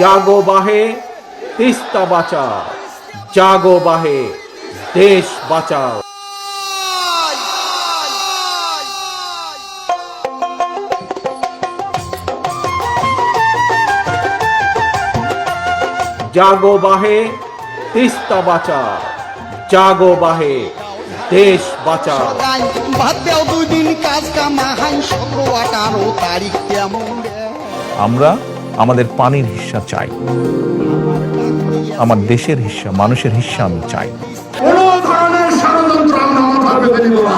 জাগো বাহে তিস্তা বাঁচাও। জাগো বাহে দেশ বাঁচাও। জাগো বাহে তিস্তা বাঁচাও। জাগো বাহে দেশ বাদ দেও দুই দিন কাজ কামাহাই সতেরো আঠারো তারিখ কেমন আমরা আমাদের পানির হিস্সা চাই আমার দেশের হিস্সা মানুষের হিস্সা আমি চাই কোন ধরনের ষড়যন্ত্র আমরা মাথা পেতে নিব না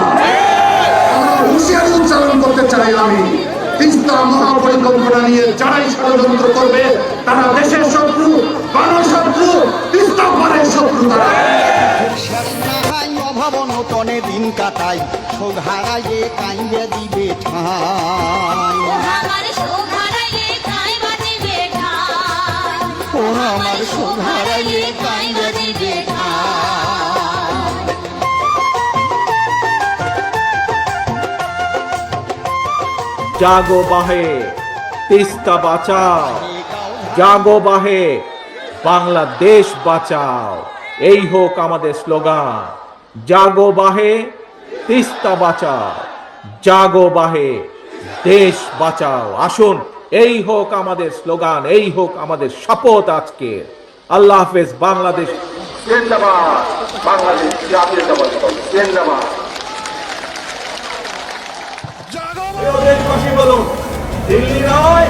হুঁশিয়ারি উচ্চারণ করতে চাই আমি তিস্তা মহাপরিকল্পনা নিয়ে যারাই ষড়যন্ত্র করবে তারা দেশের শত্রু গণশত্রু তিস্তা পারের শত্রু তারা শেষ নাহাই অভাব নতনে দিন কাটাই কাইয়ে দিবে ঠাই আমার দিবে জাগো বাহে, তিস্তা বাঁচাও। জাগো বাহে, বাংলাদেশ বাঁচাও। এই হোক আমাদের স্লোগান, জাগো বাহে, তিস্তা বাঁচাও। জাগো বাহে, দেশ বাঁচাও। আসুন এই হোক আমাদের স্লোগান এই হোক আমাদের শপথ আজকে। আল্লাহ হাফেজ বাংলাদেশ জিন্দাবাদ। বাংলাদেশ জাতীয়তাবাদী জিন্দাবাদ। প্রিয় দেশবাসী বলুন দিল্লি নয়